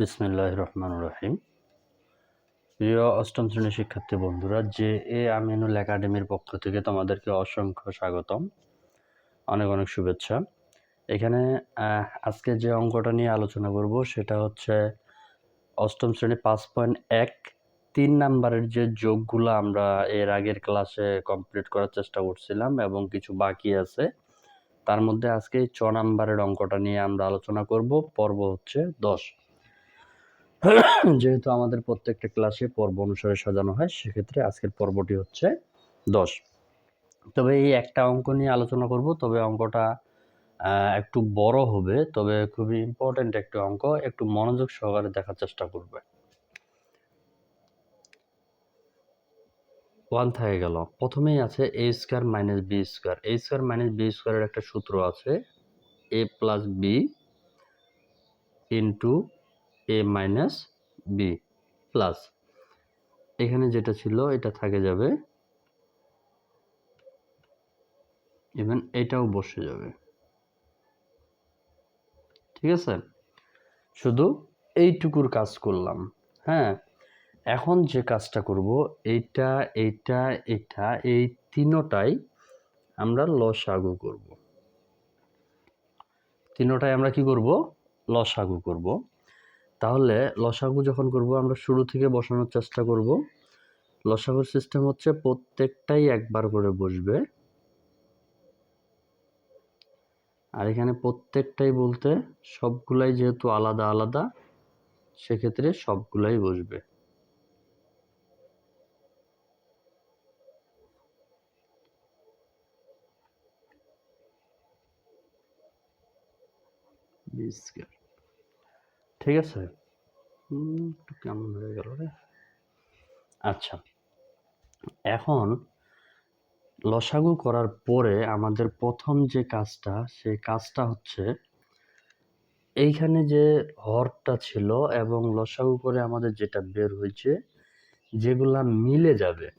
বিসমিল্লাহ রহমান রহিম। প্রিয় অষ্টম শ্রেণির শিক্ষার্থী বন্ধুরা যে এ আমিনুল একাডেমির পক্ষ থেকে তোমাদেরকে অসংখ্য স্বাগতম। অনেক অনেক শুভেচ্ছা। এখানে আজকে যে অঙ্কটা নিয়ে আলোচনা করব সেটা হচ্ছে অষ্টম শ্রেণি পাঁচ পয়েন্ট এক, তিন নাম্বারের যে যোগগুলো আমরা এর আগের ক্লাসে কমপ্লিট করার চেষ্টা করছিলাম এবং কিছু বাকি আছে, তার মধ্যে আজকে ছ নাম্বারের অঙ্কটা নিয়ে আমরা আলোচনা করব। পর্ব হচ্ছে দশ। যেহেতু আমাদের প্রত্যেকটা ক্লাসে পর্ব অনুসারে সাজানো হয়, সেক্ষেত্রে আজকের পর্বটি হচ্ছে দশ। তবে এই একটা অঙ্ক নিয়ে আলোচনা করব। তবে অঙ্কটা একটু বড় হবে, তবে খুবই ইম্পর্ট্যান্ট একটি অঙ্ক। একটু মনোযোগ সহকারে দেখার চেষ্টা করবে। ওয়ান থেকে গেল। প্রথমেই আছে A square minus B square A square minus B স্কোয়ারের একটা সূত্র আছে A plus B into A minus B plus এখানে যেটা ছিল, এটা থাকে যাবে। ইভেন এটাও বসে যাবে। ঠিক আছে? শুধু এইটুকুর কাজ করলাম। হ্যাঁ? এখন যে কাজটা করব, এইটা এইটা, এটা, এই তিনোটাই আমরা লসাগু করব। তিনোটাই আমরা কি করব? লসাগু করব। তাহলে লসাগু যখন করব, আমরা শুরু থেকে বসানোর চেষ্টা করব। লসাগুর সিস্টেম হচ্ছে প্রত্যেকটাই একবার করে বসবে। আর এখানে প্রত্যেকটাই বলতে সবগুলাই যেহেতু আলাদা আলাদা, সেক্ষেত্রে সবগুলাই বসবে। বি স্কয়ার ঠিক আছে? একটু কেমন হয়ে গেল রে? আচ্ছা। এখন লসাগু করার পরে আমাদের প্রথম যে কাজটা সেই কাজটা হচ্ছে এইখানে যে হরটা ছিল এবং লসাগু করে আমাদের যেটা বের হয়েছে যেগুলা মিলে যাবে।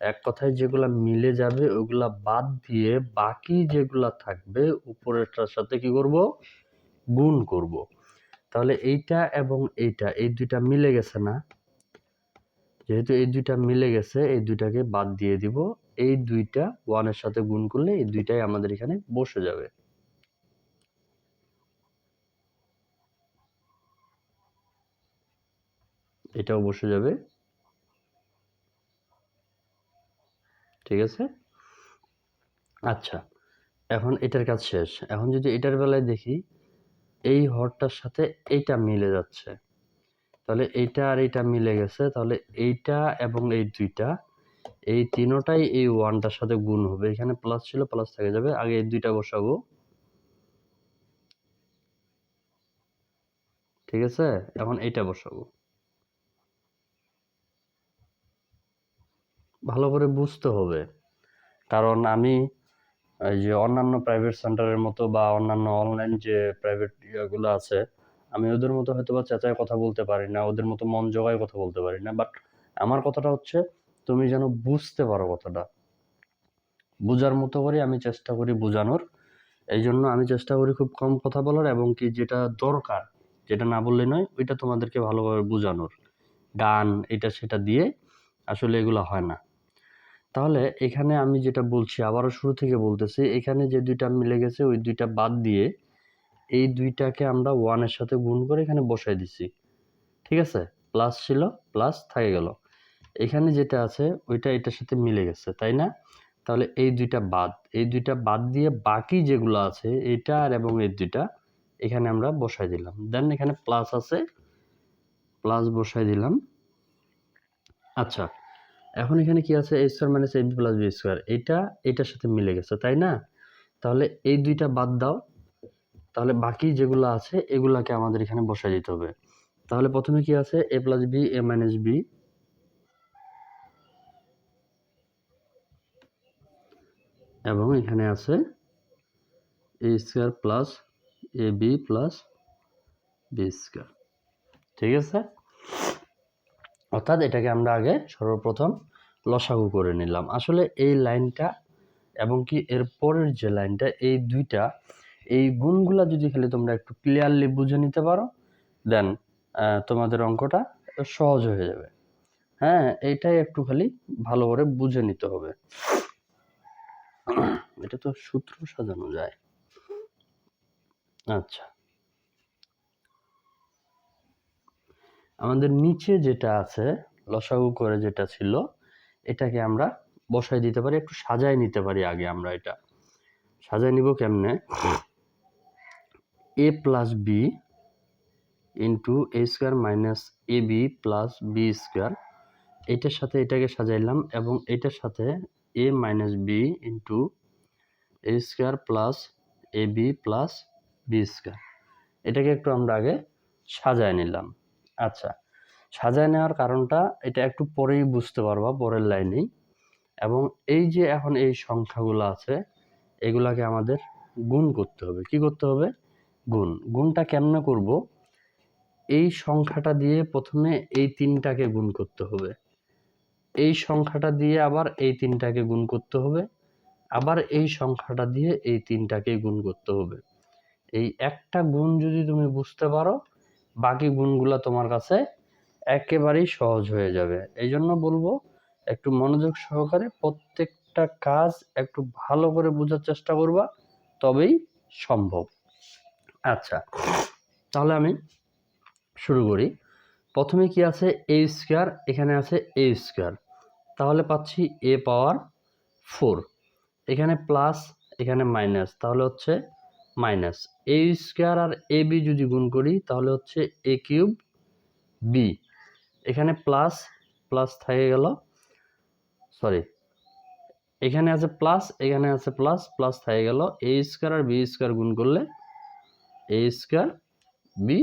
এক কথায় যেগুলা মিলে যাবে ওগুলা বাদ দিয়ে বাকি যেগুলা থাকবে উপরেরটার সাথে কি করব? গুণ করব। তাহলে এইটা এবং এইটা, এই দুইটা মিলে গেছে না? যেহেতু এই দুইটা মিলে গেছে, এই দুইটাকে বাদ দিয়ে দিব। এই দুইটা ওয়ানের সাথে গুণ করলে এই দুইটাই আমাদের এখানে বসে যাবে। এটাও বসে যাবে। ঠিক আছে? আচ্ছা এখন এটার কাজ শেষ। এখন যদি এটার বেলায় দেখি এই হরটার সাথে এইটা মিলে যাচ্ছে। তাহলে এইটা আর এইটা মিলে গেছে, তাহলে এইটা এবং এই দুইটা, এই তিনোটাই এই ওয়ানটার সাথে গুণ হবে। এখানে প্লাস ছিল প্লাস থেকে যাবে। আগে এই দুইটা বসাবো। ঠিক আছে? এখন এইটা বসাবো। ভালো করে বুঝতে হবে। কারণ আমি যে অন্যান্য প্রাইভেট সেন্টারের মতো বা অন্যান্য অনলাইন যে প্রাইভেট ইয়েগুলো আছে, আমি ওদের মতো হয়তো বা চেঁচায় কথা বলতে পারি না, ওদের মতো মন জোগায় কথা বলতে পারি না বাট আমার কথাটা হচ্ছে, তুমি যেন বুঝতে পারো কথাটা। বোঝার মতো করে আমি চেষ্টা করি বোঝানোর এই জন্য আমি চেষ্টা করি খুব কম কথা বলার এবং কি যেটা দরকার, যেটা না বললে নয়, ওইটা তোমাদেরকে ভালোভাবে বোঝানোর। গান এটা সেটা দিয়ে, আসলে এগুলো হয় না। তাহলে এখানে আমি যেটা বলছি, আবারও শুরু থেকে বলতেছি, এখানে যে দুইটা মিলে গেছে, ওই দুইটা বাদ দিয়ে এই দুইটাকে আমরা ওয়ানের সাথে গুণ করে এখানে বসাই দিছি। ঠিক আছে? প্লাস ছিল প্লাস থেকে গেল। এখানে যেটা আছে, ওইটা এটার সাথে মিলে গেছে, তাই না? তাহলে এই দুইটা বাদ, এই দুইটা বাদ দিয়ে বাকি যেগুলো আছে, এটা আর এবং এই দুইটা, এখানে আমরা বসাই দিলাম। দেন এখানে প্লাস আছে প্লাস বসাই দিলাম। আচ্ছা এখন এখানে কি আছে? A square minus A B plus B square এটা, এটার সাথে মিলে গেছে, তাই না? তাহলে এই দুইটা বাদ দাও। তাহলে বাকি যেগুলো আছে, এগুলাকে আমাদের এখানে বসাই দিতে হবে। তাহলে প্রথমে কি আছে? A plus B A minus B এবং এখানে আছে A square plus A B plus B square ঠিক আছে? অর্থাৎ এটাকে আমরা আগে সর্বপ্রথম লসাগু করে নিলাম। আসলে এই লাইনটা এবং কি এর পরের যে লাইনটা, এই দুইটা, এই গুণগুলা যদি খালি তোমরা একটু ক্লিয়ারলি বুঝে নিতে পারো দেন তোমাদের অঙ্কটা সহজ হয়ে যাবে। হ্যাঁ এইটাই একটু খালি ভালো করে বুঝে নিতে হবে। এটা তো সূত্র সাজানো যায়। আচ্ছা। আমাদের নিচে যেটা আছে, লসাগু করে যেটা ছিল, এটাকে আমরা বসাই দিতে পারি, একটু সাজায় নিতে পারি আগে আমরা এটা। সাজায় নিব কেমনে? A plus B into A square minus A B plus B square এটার সাথে এটাকে সাজাইলাম এবং এটার সাথে A minus B into A square plus A B plus B square এটাকে একটু আমরা আগে সাজায় নিলাম। আচ্ছা সাজায় নেওয়ার কারণটা এটা একটু পরেই বুঝতে পারবা, পরের লাইনেই এবং এই যে এখন এই সংখ্যাগুলো আছে, এগুলাকে আমাদের গুণ করতে হবে। কি করতে হবে? গুণ। গুণটা কেমনে করব? এই সংখ্যাটা দিয়ে প্রথমে এই তিনটাকে গুণ করতে হবে। এই সংখ্যাটা দিয়ে আবার এই তিনটাকে গুণ করতে হবে। আবার এই সংখ্যাটা দিয়ে এই তিনটাকে গুণ করতে হবে। এই একটা গুণ যদি তুমি বুঝতে পারো বাকি গুণগুলো তোমার কাছে একেবারেই সহজ হয়ে যাবে। এই জন্য বলব, একটু মনোযোগ সহকারে প্রত্যেকটা কাজ একটু ভালো করে বোঝার চেষ্টা করবা, তবেই সম্ভব। আচ্ছা তাহলে আমি শুরু করি। প্রথমে কি আছে? এ স্কোয়ার, এখানে আছে এ স্কোয়ার। তাহলে পাচ্ছি এ পাওয়ার ফোর। এখানে প্লাস, এখানে মাইনাস। তাহলে হচ্ছে মাইনাস এ স্কোয়ার আর এ বি যদি গুণ করি, তাহলে হচ্ছে এ কিউব বি এখানে প্লাস প্লাস থেকে গেল সরি এখানে আছে প্লাস এখানে আছে প্লাস প্লাস থেকে গেল এ স্কোয়ার আর বি স্কোয়ার গুণ করলে এ স্কোয়ার বি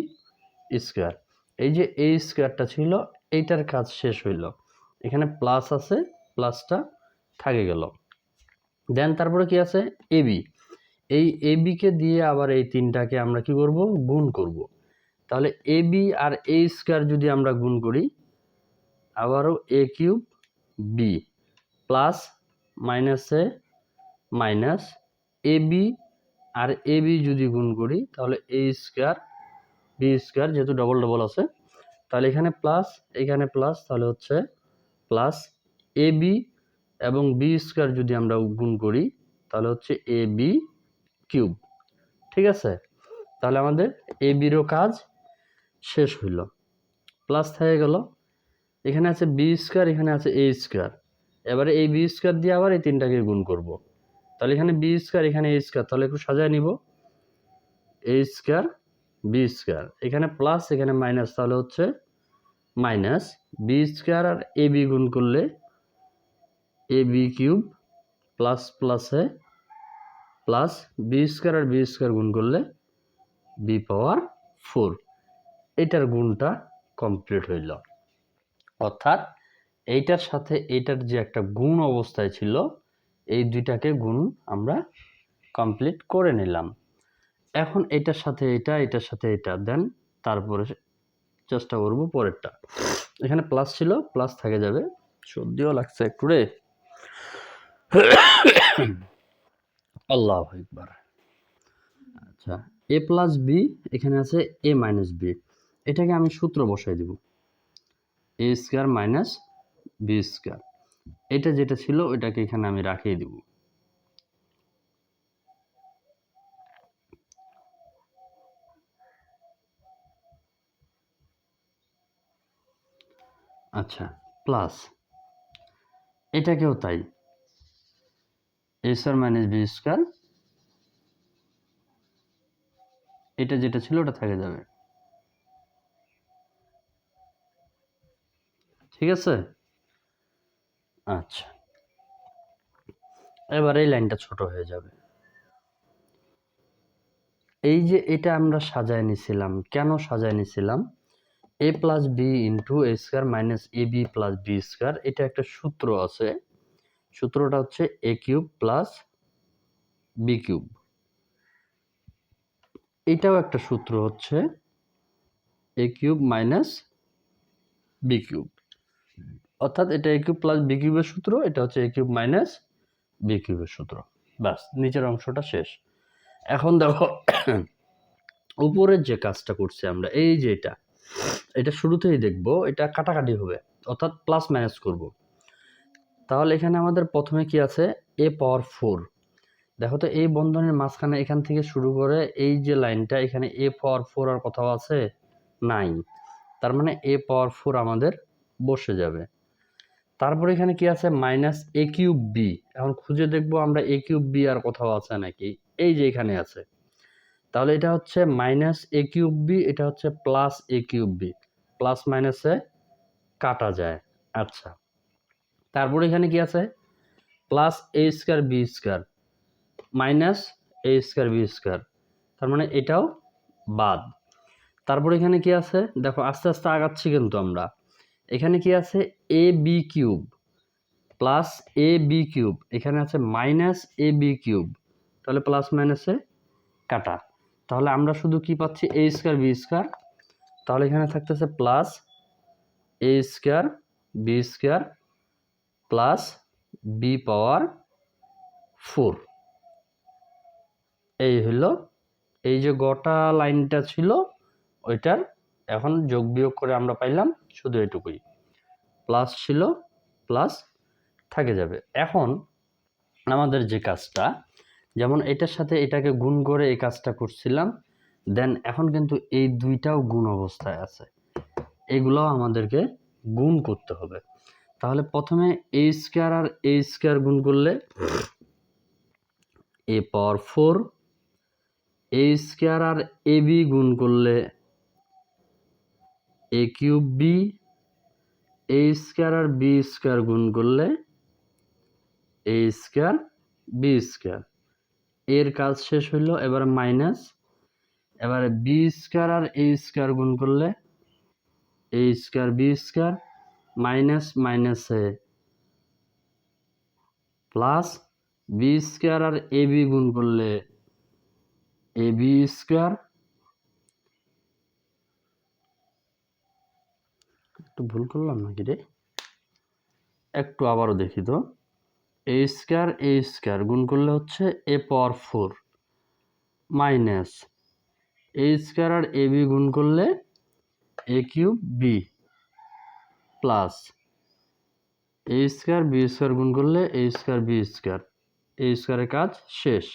স্কোয়ার। এই যে এ স্কোয়ারটা ছিল, এইটার কাজ শেষ হইল। এখানে প্লাস আছে প্লাসটা থাকে গেল। দেন তারপরে কি আছে? এবি এই এবিকে দিয়ে আবার এই তিনটাকে আমরা কি করব? গুণ করব। তাহলে এবি আর এ স্কোয়ার যদি আমরা গুণ করি, আবারও এ কিউব বি প্লাস মাইনাসে মাইনাস এ বি আর এ বি যদি গুণ করি, তাহলে এ স্কোয়ার বি স্কোয়ার যেহেতু ডবল ডবল আছে, তাহলে এখানে প্লাস এখানে প্লাস তাহলে হচ্ছে প্লাস এ বি এবং বি স্কোয়ার যদি আমরা গুণ করি, তাহলে হচ্ছে এ বি কিউব, ঠিক আছে? তাহলে আমাদের এ বিরও কাজ শেষ হইল। প্লাস থেকে গেল। এখানে আছে বি স্কোয়ার এখানে আছে এ স্কোয়ার এবারে এই বি স্কোয়ার দিয়ে আবার এই তিনটাকে গুণ করব। তাহলে এখানে বি স্কোয়ার এখানে এ স্কোয়ার তাহলে একটু সাজায় নিব। এ স্কোয়ার বি স্কোয়ার এখানে প্লাস এখানে মাইনাস তাহলে হচ্ছে মাইনাস বি স্কোয়ার আর এ বি গুণ করলে এ বি কিউব প্লাস প্লাসে প্লাস বি স্কোয়ার আর বি স্কোয়ার গুণ করলে বি পাওয়ার ফোর এটার গুণটা কমপ্লিট হইল। অর্থাৎ এইটার সাথে এইটার যে একটা গুণ অবস্থায় ছিল, এই দুইটাকে গুণ আমরা কমপ্লিট করে নিলাম। এখন এটার সাথে এটা, এটার সাথে এটা দেন তারপরে চেষ্টা করব পরেরটা। এখানে প্লাস ছিল প্লাস থেকে যাবে। সর্দিও লাগছে একটু রে। আল্লাহ একবার আচ্ছা এ প্লাস বি এখানে আছে এ মাইনাস বি এটাকে আমি সূত্র বসাই দিব। A square minus B square এটা যেটা ছিল, ওইটাকে এখানে আমি রাখিয়ে দিব। আচ্ছা প্লাস এটাকেও তাই। A square minus B square এটা যেটা ছিল ওটা থেকে যাবে। ঠিক আছে? আচ্ছা। এবার এই লাইনটা ছোট হয়ে যাবে। এই যে এটা আমরা সাজায় নিছিলাম, কেন সাজায় নিছিলাম? A plus B into A square minus A B plus B square এটা একটা সূত্র আছে। সূত্রটা হচ্ছে A cube plus B cube. এটাও একটা সূত্র হচ্ছে A cube minus B cube. অর্থাৎ এটা এ কিউব প্লাস বি কিউবের সূত্র, এটা হচ্ছে এ কিউব মাইনাস বি কিউবের সূত্র। ব্যাস, নিচের অংশটা শেষ। এখন দেখো, উপরের যে কাজটা করছি আমরা, এই যে এটা এটা শুরুতেই দেখব, এটা কাটাকাটি হবে, অর্থাৎ প্লাস মাইনাস করব। তাহলে এখানে আমাদের প্রথমে কি আছে? এ পাওয়ার ফোর দেখো তো, এই বন্ধনের মাঝখানে এখান থেকে শুরু করে এই যে লাইনটা, এখানে এ পাওয়ার ফোর আর কোথাও আছে? নাই তার মানে এ পাওয়ার ফোর আমাদের বসে যাবে। তারপরে এখানে কি আছে? মাইনাস এ কিউব বি এখন খুঁজে দেখব আমরা এ কিউব বি আর কোথাও আছে নাকি? এই যে এখানে আছে। তাহলে এটা হচ্ছে মাইনাস এ কিউব বি এটা হচ্ছে plus A cube B plus মাইনাসে কাটা যায়। আচ্ছা। তারপরে এখানে কি আছে? Plus A square B square minus A square B square তার মানে এটাও বাদ। তারপরে এখানে কি আছে? দেখো, আস্তে আস্তে আগাচ্ছি কিন্তু আমরা। এখানে কি আছে? A B cube plus A B cube এখানে আছে মাইনাস এ বি কিউব তাহলে প্লাস মাইনাসে কাটা। তাহলে আমরা শুধু কি পাচ্ছি? এ স্কোয়ার বি স্কোয়ার তাহলে এখানে থাকতেছে plus A square B square plus B power four এই হলো, এই যে গোটা লাইনটা ছিল, ওইটার এখন যোগ বিয়োগ করে আমরা পাইলাম শুধু এটুকুই। প্লাস ছিল প্লাস থাকে যাবে। এখন আমাদের যে কাজটা, যেমন এটার সাথে এটাকে গুণ করে এই কাজটা করছিলাম দেন এখন কিন্তু এই দুইটাও গুণ অবস্থায় আছে। এগুলোও আমাদেরকে গুণ করতে হবে। তাহলে প্রথমে এ স্কোয়ার আর এ স্কোয়ার গুণ করলে A power four A square R A B গুণ করলে A cube B A square R B square গুণ করলে এ স্কোয়ার বি স্কোয়ার এর কাজ শেষ হইল, এবার মাইনাস এবারে বি স্কোয়ার আর এ স্কোয়ার গুণ করলে A square B square minus মাইনাসে প্লাস বি স্কোয়ার আর এ বি গুণ করলে এ বি স্কোয়ার। একটু ভুল করলাম নাকি রে? একটু আবারও দেখি তো। এ স্কোয়ার এ স্কোয়ার গুণ করলে হচ্ছে A power four minus A square R A B গুণ করলে A cube B. Plus A square B square গুণ করলে A square B square. A স্কোয়ারের কাজ শেষ।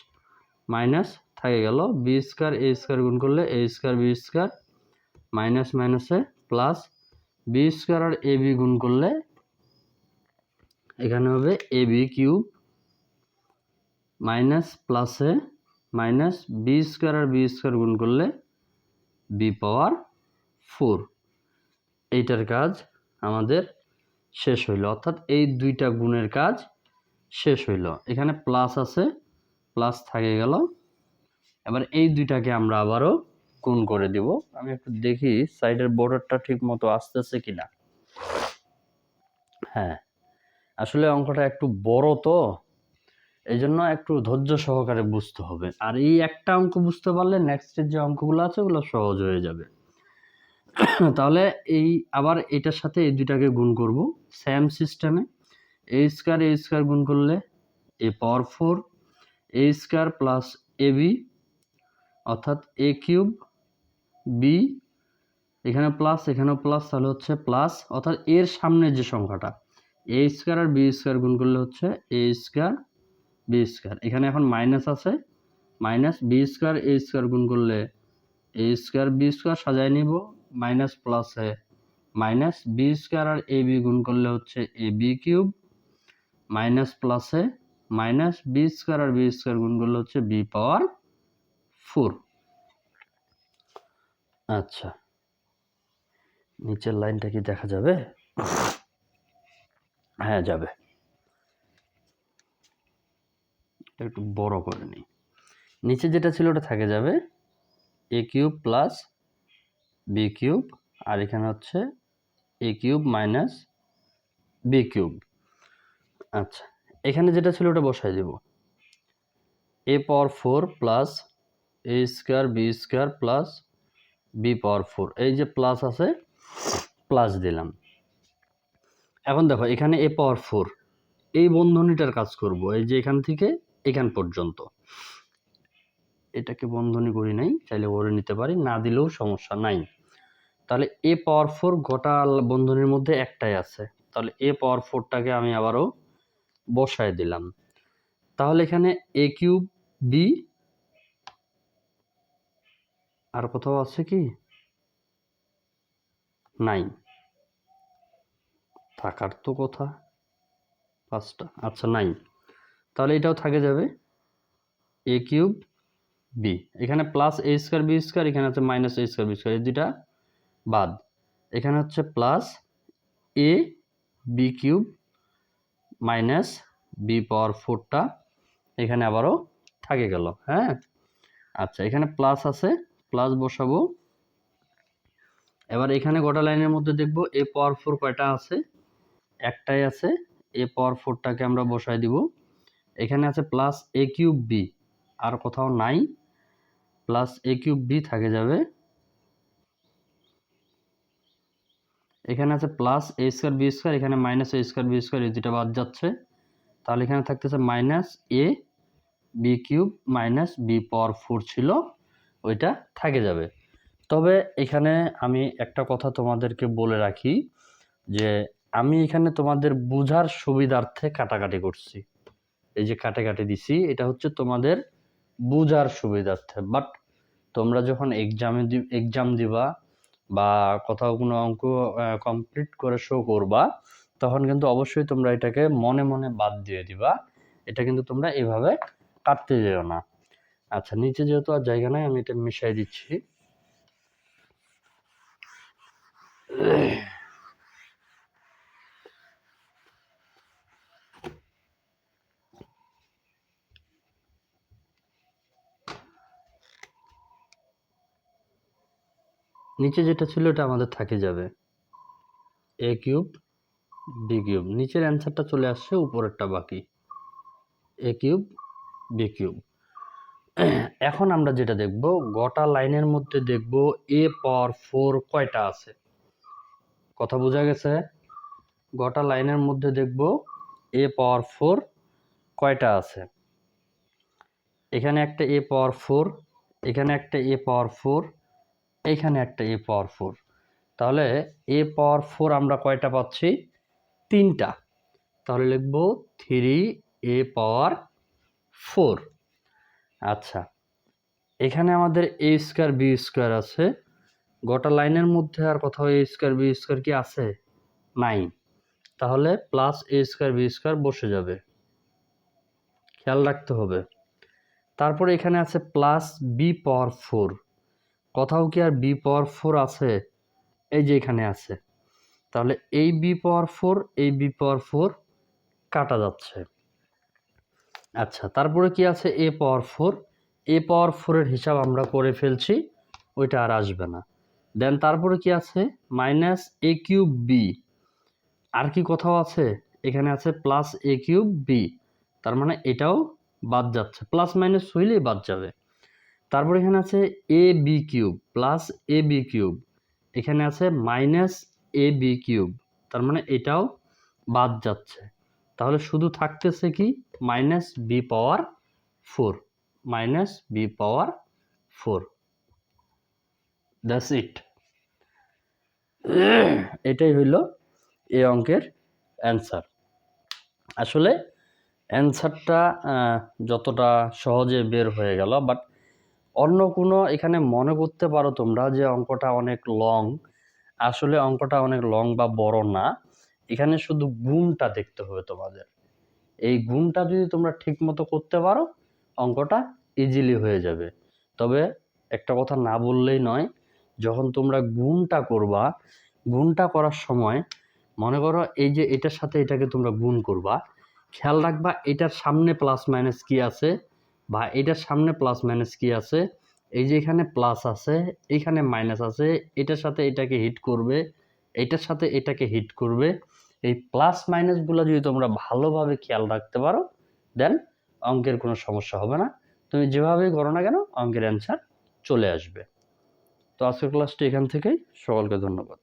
মাইনাস থাকে গেল বি স্কোয়ার এ স্কোয়ার গুণ করলে A square B square minus মাইনাসে প্লাস বি স্কোয়ার আর এ বি গুণ করলে এখানে হবে এ বি কিউব মাইনাস প্লাসে মাইনাস বি স্কোয়ার আর বি স্কোয়ার গুণ করলে বি পাওয়ার ফোর এইটার কাজ আমাদের শেষ হইল। অর্থাৎ এই দুইটা গুণের কাজ শেষ হইল। এখানে প্লাস আছে প্লাস থাকে গেল। এবার এই দুইটাকে আমরা আবারও গুণ করে দিব। আমি একটু দেখি সাইডের বর্ডারটা ঠিক মতো আসতেছে কি না হ্যাঁ আসলে অঙ্কটা একটু বড় তো এই জন্য একটু ধৈর্য সহকারে বুঝতে হবে। আর এই একটা অঙ্ক বুঝতে পারলে নেক্সটের যে অঙ্কগুলো আছে, ওগুলো সহজ হয়ে যাবে। তাহলে এই আবার এটার সাথে এই দুইটাকে গুণ করব। সেম সিস্টেমে এ স্কোয়ার এ স্কোয়ার গুণ করলে A power four A square plus A B অর্থাৎ এ কিউব বি এখানে প্লাস এখানেও প্লাস তাহলে হচ্ছে প্লাস অর্থাৎ এর সামনের যে সংখ্যাটা এ স্কোয়ার আর বি স্কোয়ার গুণ করলে হচ্ছে এ স্কোয়ার বি স্কোয়ার এখানে এখন মাইনাস আছে minus B square A square গুণ করলে এ স্কোয়ার বি স্কোয়ার সাজায় নিব। মাইনাস প্লাসে মাইনাস বি স্কোয়ার আর এ বি গুণ করলে হচ্ছে এ বি কিউব মাইনাস প্লাসে মাইনাস বি স্কোয়ার আর বি স্কোয়ার গুণ করলে হচ্ছে বি পাওয়ার ফোর আচ্ছা নিচের লাইনটা কি দেখা যাবে? হ্যাঁ যাবে। একটু বড় করে নিই। নিচে যেটা ছিল ওটা থাকে যাবে A cube plus B cube আর এখানে হচ্ছে A cube minus B cube আচ্ছা এখানে যেটা ছিল ওটা বসাই দেব। A power four plus A square B square plus B power four এই যে প্লাস আছে প্লাস দিলাম। এখন দেখো, এখানে এ পাওয়ার ফোর এই বন্ধনীটার কাজ করব, এই যে এখান থেকে এখান পর্যন্ত। এটাকে বন্ধনী করি নাই, চাইলে ওরে নিতে পারি, না দিলেও সমস্যা নাই। তাহলে এ পাওয়ার ফোর গোটা বন্ধনীর মধ্যে একটাই আছে। তাহলে এ পাওয়ার ফোরটাকে আমি আবারও বসায় দিলাম। তাহলে এখানে এ কিউব বি আর কোথাও আছে কি? নাই থাকার তো কথা, পাঁচটা। আচ্ছা নাই তাহলে এটাও থাকে যাবে এ কিউব বি এখানে plus A square B square এখানে আছে minus A square B square এই দুটা বাদ। এখানে হচ্ছে plus A B cube minus B power ফোরটা এখানে আবারও থাকে গেল হ্যাঁ? আচ্ছা এখানে প্লাস আছে প্লাস বসাবো। এবার এখানে গোটা লাইনের মধ্যে দেখব এ পাওয়ার ফোর কয়টা আছে? একটাই আছে এ পাওয়ার ফোরটাকে আমরা বসাই দিব। এখানে আছে প্লাস এ কিউব বি আর কোথাও নাই। প্লাস এ কিউব বি থাকে যাবে। এখানে আছে plus A square B square এখানে minus A square B square এই দুটা বাদ যাচ্ছে। তাহলে এখানে থাকতেছে minus A B cube minus B power four ছিল, ওইটা থাকে যাবে। তবে এখানে আমি একটা কথা তোমাদেরকে বলে রাখি, যে আমি এখানে তোমাদের বোঝার সুবিধার্থে কাটাকাটি করছি। এই যে কাটাকাটি দিছি, এটা হচ্ছে তোমাদের বোঝার সুবিধার্থে। বাট তোমরা যখন এক্সামে এক্সাম দিবা বা কোথাও কোনো অঙ্ক কমপ্লিট করে শো করবা, তখন কিন্তু অবশ্যই তোমরা এটাকে মনে মনে বাদ দিয়ে দিবা। এটা কিন্তু তোমরা এভাবে কাটতে যেও না। আচ্ছা নিচে যেহেতু আর জায়গা নাই, আমি এটা মিশাই দিচ্ছি। নিচে যেটা ছিল এটা আমাদের থাকে যাবে। এ কিউব বি কিউব নিচের অ্যান্সারটা চলে আসছে, উপরেরটা বাকি। এ কিউব বি কিউব এখন আমরা যেটা দেখব, গোটা লাইনের মধ্যে দেখব এ পাওয়ার ফোর কয়টা আছে? কথা বোঝা গেছে? গোটা লাইনের মধ্যে দেখব এ পাওয়ার ফোর কয়টা আছে? এখানে একটা এ পাওয়ার ফোর এখানে একটা এ পাওয়ার ফোর এইখানে একটা এ পাওয়ার ফোর। তাহলে এ পাওয়ার ফোর আমরা কয়টা পাচ্ছি? তিনটা। তাহলে লিখব থ্রি এ পাওয়ার ফোর। আচ্ছা এখানে আমাদের এ স্কোয়ার বি স্কোয়ার আছে। গোটা লাইনের মধ্যে আর কোথাও এ স্কোয়ার বি স্কোয়ার কি আছে? নাই। তাহলে plus A square B square বসে যাবে। খেয়াল রাখতে হবে। তারপরে এখানে আছে প্লাস বি পাওয়ার ফোর কোথাও কি আর বি পাওয়ার ফোর আছে? এই যে এখানে আছে। তাহলে এই বি পাওয়ার ফোর এই বি পাওয়ার ফোর কাটা যাচ্ছে। আচ্ছা তারপরে কি আছে? এ পাওয়ার ফোর এ পাওয়ার ফোরের হিসাব আমরা করে ফেলছি, ওইটা আর আসবে না। দেন তারপরে কি আছে? মাইনাস এ কিউব বি আর কি কোথাও আছে? এখানে আছে প্লাস এ কিউব বি তার মানে এটাও বাদ যাচ্ছে। প্লাস মাইনাস হইলেই বাদ যাবে। তারপর এখানে আছে A B cube plus A B cube. এখানে আছে মাইনাস এ বি কিউব। তার মানে এটাও বাদ যাচ্ছে। তাহলে শুধু থাকতেছে কি? Minus B power four. Minus B power four. That's it এটাই হইল এই অঙ্কের অ্যান্সার আসলে অ্যান্সারটা যতটা সহজে বের হয়ে গেল বাট অন্য কোনো এখানে মনে করতে পারো তোমরা যে অঙ্কটা অনেক লং আসলে অঙ্কটা অনেক লং বা বড় না। এখানে শুধু গুণটা দেখতে হবে তোমাদের। এই গুণটা যদি তোমরা ঠিক মতো করতে পারো, অঙ্কটা ইজিলি হয়ে যাবে। তবে একটা কথা না বললেই নয়, যখন তোমরা গুণটা করবা, গুণটা করার সময় মনে করো এই যে এটার সাথে এটাকে তোমরা গুণ করবা। খেয়াল রাখবা এটার সামনে প্লাস মাইনাস কি আছে? বা এটার সামনে প্লাস মাইনাস কি আছে? এই যে এখানে প্লাস আছে, এখানে মাইনাস আছে, এটার সাথে এটাকে হিট করবে, এটার সাথে এটাকে হিট করবে। এই প্লাস মাইনাসগুলো যদি তোমরা ভালোভাবে খেয়াল রাখতে পারো দেন অঙ্কের কোনো সমস্যা হবে না। তুমি যেভাবেই করো না কেন, অঙ্কের অ্যান্সার চলে আসবে। তো আজকের ক্লাসটি এখান থেকেই। সকলকে ধন্যবাদ।